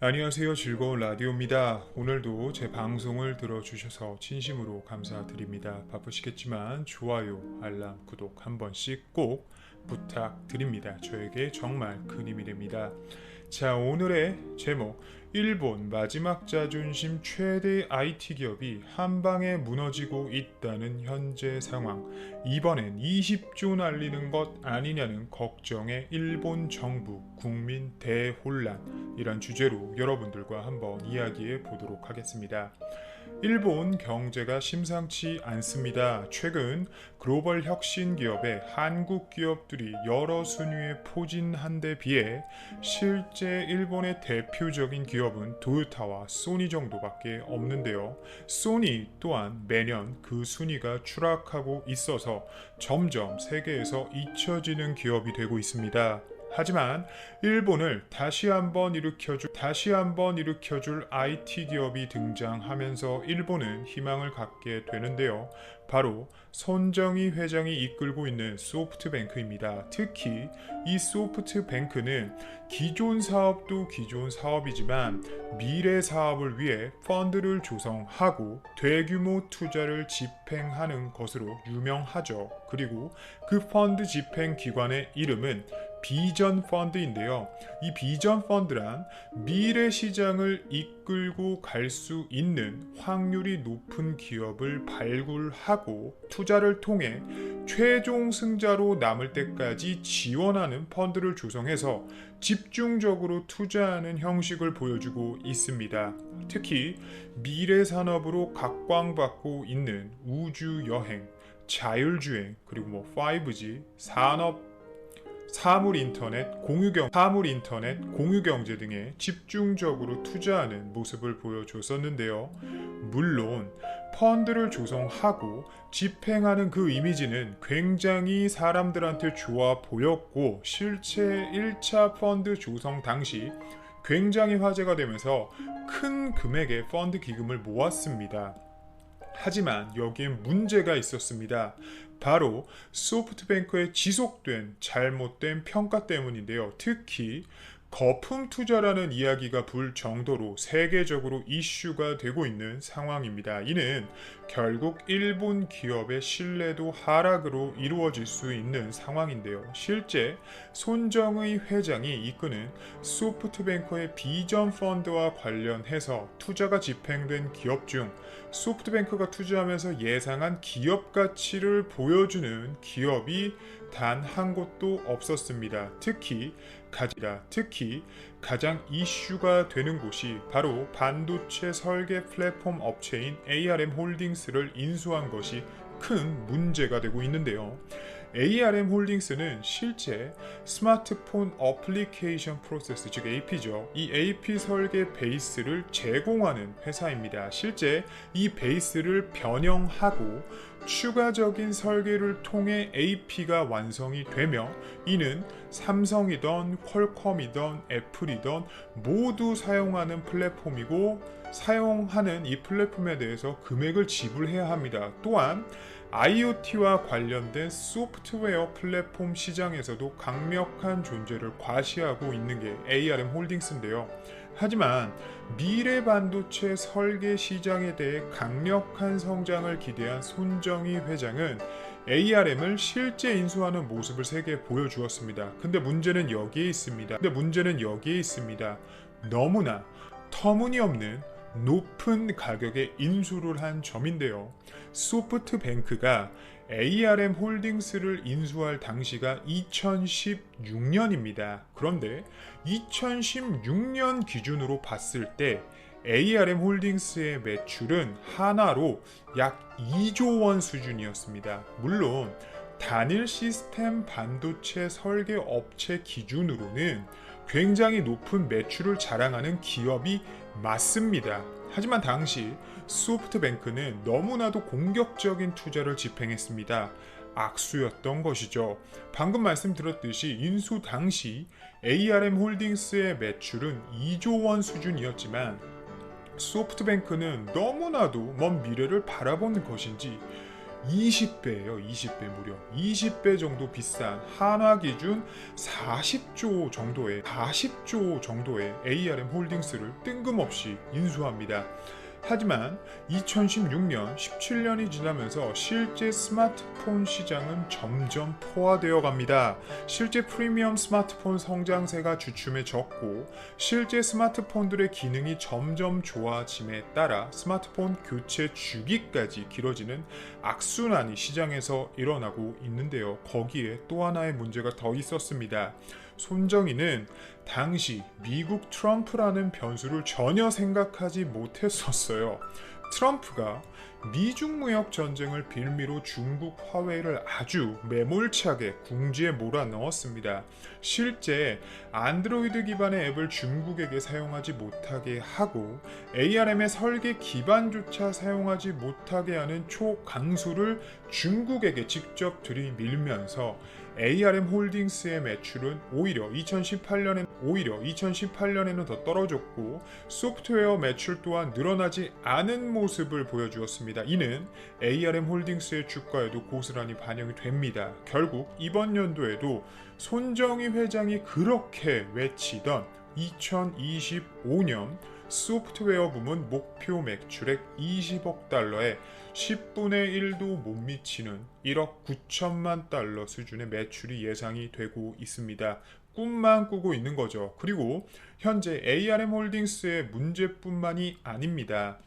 안녕하세요. 즐거운 라디오입니다. 오늘도 제 방송을 들어주셔서 진심으로 감사드립니다. 바쁘시겠지만 좋아요, 알람, 구독 한 번씩 꼭 부탁드립니다. 저에게 정말 큰 힘이 됩니다. 자, 오늘의 제목. 일본 마지막 자존심 최대 IT 기업이 한 방에 무너지고 있다는 현재 상황. 이번엔 20조 날리는 것 아니냐는 걱정의 일본 정부 국민 대혼란. 이런 주제로 여러분들과 한번 이야기해 보도록 하겠습니다. 일본 경제가 심상치 않습니다. 최근 글로벌 혁신 기업의 한국 기업들이 여러 순위에 포진한 데 비해 실제 일본의 대표적인 기업은 도요타와 소니 정도밖에 없는데요. 소니 또한 매년 그 순위가 추락하고 있어서 점점 세계에서 잊혀지는 기업이 되고 있습니다. 하지만 일본을 다시 한번 일으켜줄 다시 한번 일으켜줄 IT 기업이 등장하면서 일본은 희망을 갖게 되는데요. 바로 손정희 회장이 이끌고 있는 소프트뱅크입니다. 특히 이 소프트뱅크는 기존 사업도 기존 사업이지만 미래 사업을 위해 펀드를 조성하고 대규모 투자를 집행하는 것으로 유명하죠. 그리고 그 펀드 집행 기관의 이름은 비전 펀드인데요. 이 비전 펀드란 미래 시장을 이끌고 갈 수 있는 확률이 높은 기업을 발굴하고 투자를 통해 최종 승자로 남을 때까지 지원하는 펀드를 조성해서 집중적으로 투자하는 형식을 보여주고 있습니다. 특히 미래 산업으로 각광받고 있는 우주 여행, 자율주행, 그리고 뭐 5G, 산업 사물 인터넷, 공유경, 사물 인터넷, 공유경제 등에 집중적으로 투자하는 모습을 보여줬었는데요. 물론 펀드를 조성하고 집행하는 그 이미지는 굉장히 사람들한테 좋아 보였고 실제 1차 펀드 조성 당시 굉장히 화제가 되면서 큰 금액의 펀드 기금을 모았습니다. 하지만 여기에 문제가 있었습니다. 바로 소프트뱅크의 지속된 잘못된 평가 때문인데요. 특히 거품 투자라는 이야기가 불 정도로 세계적으로 이슈가 되고 있는 상황입니다. 이는 결국 일본 기업의 신뢰도 하락으로 이루어질 수 있는 상황인데요. 실제 손정의 회장이 이끄는 소프트뱅크의 비전 펀드와 관련해서 투자가 집행된 기업 중 소프트뱅크가 투자하면서 예상한 기업 가치를 보여주는 기업이 단 한 곳도 없었습니다. 특히 가지라 특히 가장 이슈가 되는 곳이 바로 반도체 설계 플랫폼 업체인 ARM 홀딩스를 인수한 것이 큰 문제가 되고 있는데요. ARM 홀딩스는 실제 스마트폰 어플리케이션 프로세스 즉 AP죠. 이 AP 설계 베이스를 제공하는 회사입니다. 실제 이 베이스를 변형하고 추가적인 설계를 통해 AP가 완성이 되며 이는 삼성이던 퀄컴이던 애플이던 모두 사용하는 플랫폼이고 사용하는 이 플랫폼에 대해서 금액을 지불해야 합니다. 또한 IoT와 관련된 소프트웨어 플랫폼 시장에서도 강력한 존재를 과시하고 있는 게 ARM 홀딩스인데요. 하지만 미래 반도체 설계 시장에 대해 강력한 성장을 기대한 손정희 회장은 ARM을 실제 인수하는 모습을 세계에 보여주었습니다. 근데 문제는 여기에 있습니다. 근데 문제는 여기에 있습니다. 너무나 터무니없는 높은 가격에 인수를 한 점인데요. 소프트뱅크가 ARM 홀딩스를 인수할 당시가 2016년입니다. 그런데 2016년 기준으로 봤을 때 ARM 홀딩스의 매출은 하나로 약 2조 원 수준이었습니다. 물론 단일 시스템 반도체 설계 업체 기준으로는 굉장히 높은 매출을 자랑하는 기업이 맞습니다. 하지만 당시 소프트뱅크는 너무나도 공격적인 투자를 집행했습니다. 악수였던 것이죠. 방금 말씀드렸듯이 인수 당시 ARM 홀딩스의 매출은 2조 원 수준이었지만 소프트뱅크는 너무나도 먼 미래를 바라보는 것인지 20배예요. 20배 무려 20배 정도 비싼 한화 기준 40조 정도의 40조 정도의 ARM 홀딩스를 뜬금없이 인수합니다. 하지만 2016년 17년이 지나면서 실제 스마트폰 시장은 점점 포화되어 갑니다. 실제 프리미엄 스마트폰 성장세가 주춤해졌고 실제 스마트폰들의 기능이 점점 좋아짐에 따라 스마트폰 교체 주기까지 길어지는 악순환이 시장에서 일어나고 있는데요. 거기에 또 하나의 문제가 더 있었습니다. 손정희는 당시 미국 트럼프라는 변수를 전혀 생각하지 못했었어요. 트럼프가 미중 무역 전쟁을 빌미로 중국 화웨이를 아주 매몰차게 궁지에 몰아넣었습니다. 실제 안드로이드 기반의 앱을 중국에게 사용하지 못하게 하고 ARM의 설계 기반조차 사용하지 못하게 하는 초강수를 중국에게 직접 들이밀면서 ARM 홀딩스의 매출은 오히려 2018년에 오히려 2018년에는 더 떨어졌고 소프트웨어 매출 또한 늘어나지 않은 모습을 보여주었습니다. 이는 ARM 홀딩스의 주가에도 고스란히 반영이 됩니다. 결국 이번 연도에도 손정희 회장이 그렇게 외치던 2025년 소프트웨어 부문 목표 매출액 20억 달러에 10분의 1도 못 미치는 1억 9천만 달러 수준의 매출이 예상이 되고 있습니다. 꿈만 꾸고 있는 거죠. 그리고 현재 ARM 홀딩스의 문제뿐만이 아닙니다.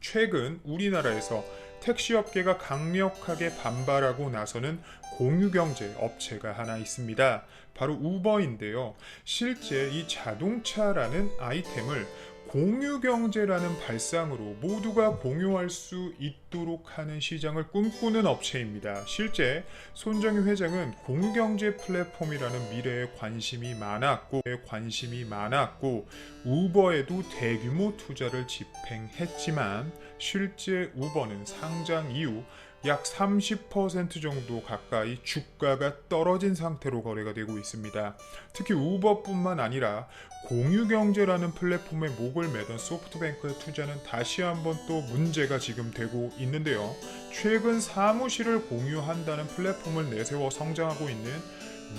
최근 우리나라에서 택시업계가 강력하게 반발하고 나서는 공유경제 업체가 하나 있습니다. 바로 우버인데요. 실제 이 자동차라는 아이템을 공유 경제라는 발상으로 모두가 공유할 수 있도록 하는 시장을 꿈꾸는 업체입니다. 실제 손정희 회장은 공유 경제 플랫폼이라는 미래에 관심이 많았고 관심이 많았고 우버에도 대규모 투자를 집행했지만 실제 우버는 상장 이후 약 30% 정도 가까이 주가가 떨어진 상태로 거래가 되고 있습니다. 특히 우버뿐만 아니라 공유경제라는 플랫폼에 목을 매던 소프트뱅크의 투자는 다시 한번 또 문제가 지금 되고 있는데요. 최근 사무실을 공유한다는 플랫폼을 내세워 성장하고 있는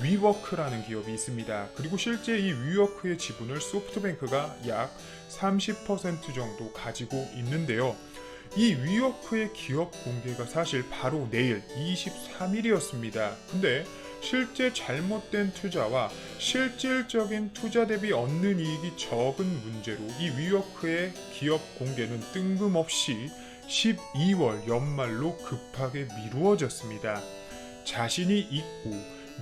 위워크라는 기업이 있습니다. 그리고 실제 이 위워크의 지분을 소프트뱅크가 약 30% 정도 가지고 있는데요. 이 위워크의 기업 공개가 사실 바로 내일 23일이었습니다. 근데 실제 잘못된 투자와 실질적인 투자 대비 얻는 이익이 적은 문제로 이 위워크의 기업 공개는 뜬금없이 12월 연말로 급하게 미루어졌습니다. 자신이 있고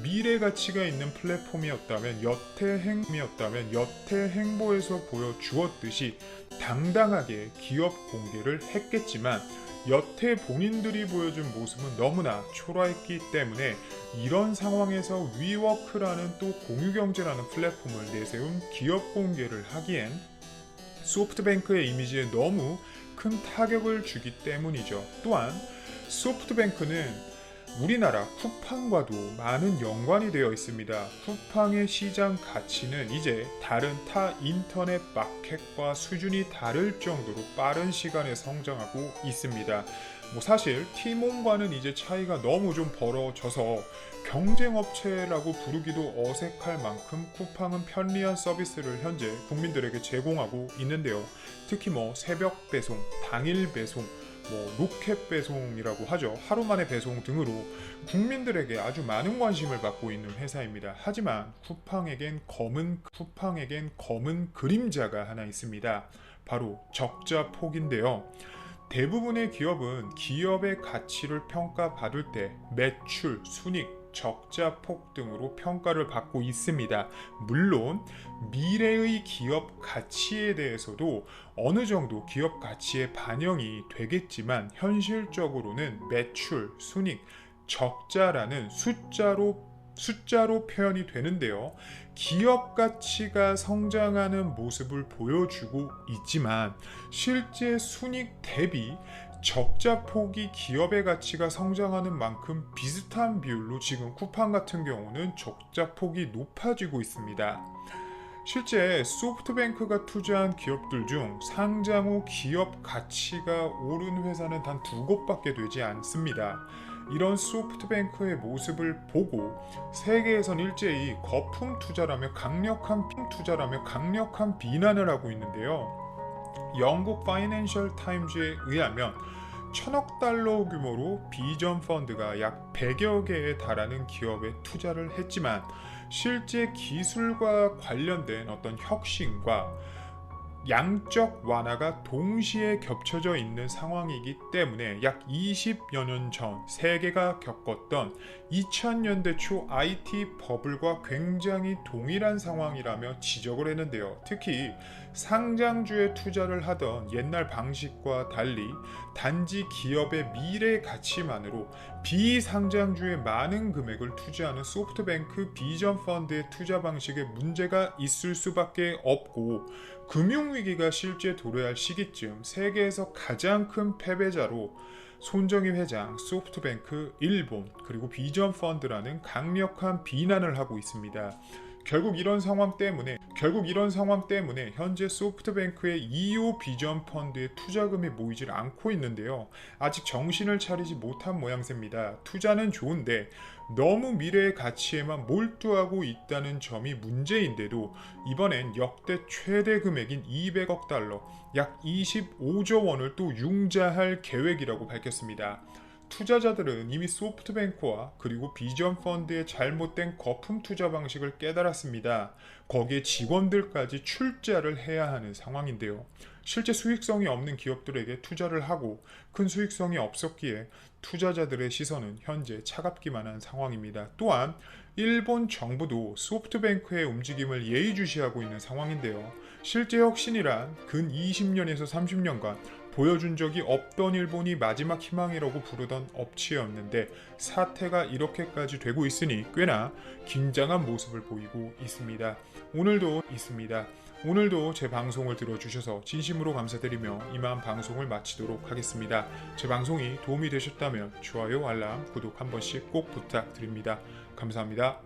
미래 가치가 있는 플랫폼이었다면 여태 행이었다면 여태 행보에서 보여주었듯이 당당하게 기업 공개를 했겠지만 여태 본인들이 보여준 모습은 너무나 초라했기 때문에 이런 상황에서 위워크라는 또 공유경제라는 플랫폼을 내세운 기업 공개를 하기엔 소프트뱅크의 이미지에 너무 큰 타격을 주기 때문이죠. 또한 소프트뱅크는 우리나라 쿠팡과도 많은 연관이 되어 있습니다. 쿠팡의 시장 가치는 이제 다른 타 인터넷 마켓과 수준이 다를 정도로 빠른 시간에 성장하고 있습니다. 뭐 사실 티몬과는 이제 차이가 너무 좀 벌어져서 경쟁업체라고 부르기도 어색할 만큼 쿠팡은 편리한 서비스를 현재 국민들에게 제공하고 있는데요. 특히 뭐 새벽 배송, 당일 배송, 뭐 로켓 배송이라고 하죠. 하루 만에 배송 등으로 국민들에게 아주 많은 관심을 받고 있는 회사입니다. 하지만 쿠팡에겐 검은 쿠팡에겐 검은 그림자가 하나 있습니다. 바로 적자 폭인데요. 대부분의 기업은 기업의 가치를 평가받을 때 매출, 순익, 적자 폭 등으로 평가를 받고 있습니다. 물론 미래의 기업 가치에 대해서도 어느 정도 기업 가치에 반영이 되겠지만 현실적으로는 매출, 순익, 적자라는 숫자로 숫자로 표현이 되는데요. 기업 가치가 성장하는 모습을 보여주고 있지만 실제 순익 대비 적자 폭이 기업의 가치가 성장하는 만큼 비슷한 비율로 지금 쿠팡 같은 경우는 적자 폭이 높아지고 있습니다. 실제 소프트뱅크가 투자한 기업들 중 상장 후 기업 가치가 오른 회사는 단 두 곳밖에 되지 않습니다. 이런 소프트뱅크의 모습을 보고 세계에선 일제히 거품 투자라며 강력한 핑 투자라며 강력한 비난을 하고 있는데요. 영국 파이낸셜 타임즈에 의하면 천억 달러 규모로 비전 펀드가 약 100여 개에 달하는 기업에 투자를 했지만 실제 기술과 관련된 어떤 혁신과 양적 완화가 동시에 겹쳐져 있는 상황이기 때문에 약 20여 년 전 세계가 겪었던 2000년대 초 IT 버블과 굉장히 동일한 상황이라며 지적을 했는데요. 특히 상장주에 투자를 하던 옛날 방식과 달리 단지 기업의 미래 가치만으로 비상장주에 많은 금액을 투자하는 소프트뱅크 비전 펀드의 투자 방식에 문제가 있을 수밖에 없고 금융위기가 실제 도래할 시기쯤 세계에서 가장 큰 패배자로 손정희 회장, 소프트뱅크, 일본, 그리고 비전 펀드라는 강력한 비난을 하고 있습니다. 결국 이런 상황 때문에 결국 이런 상황 때문에 현재 소프트뱅크의 2호 비전 펀드에 투자금이 모이질 않고 있는데요. 아직 정신을 차리지 못한 모양새입니다. 투자는 좋은데 너무 미래의 가치에만 몰두하고 있다는 점이 문제인데도 이번엔 역대 최대 금액인 200억 달러, 약 25조 원을 또 융자할 계획이라고 밝혔습니다. 투자자들은 이미 소프트뱅크와 그리고 비전 펀드의 잘못된 거품 투자 방식을 깨달았습니다. 거기에 직원들까지 출자를 해야 하는 상황인데요. 실제 수익성이 없는 기업들에게 투자를 하고 큰 수익성이 없었기에 투자자들의 시선은 현재 차갑기만 한 상황입니다. 또한 일본 정부도 소프트뱅크의 움직임을 예의주시하고 있는 상황인데요. 실제 혁신이란 근 20년에서 30년간 보여준 적이 없던 일본이 마지막 희망이라고 부르던 업체였는데 사태가 이렇게까지 되고 있으니 꽤나 긴장한 모습을 보이고 있습니다. 오늘도 있습니다. 오늘도 제 방송을 들어주셔서 진심으로 감사드리며 이만 방송을 마치도록 하겠습니다. 제 방송이 도움이 되셨다면 좋아요, 알람, 구독 한 번씩 꼭 부탁드립니다. 감사합니다.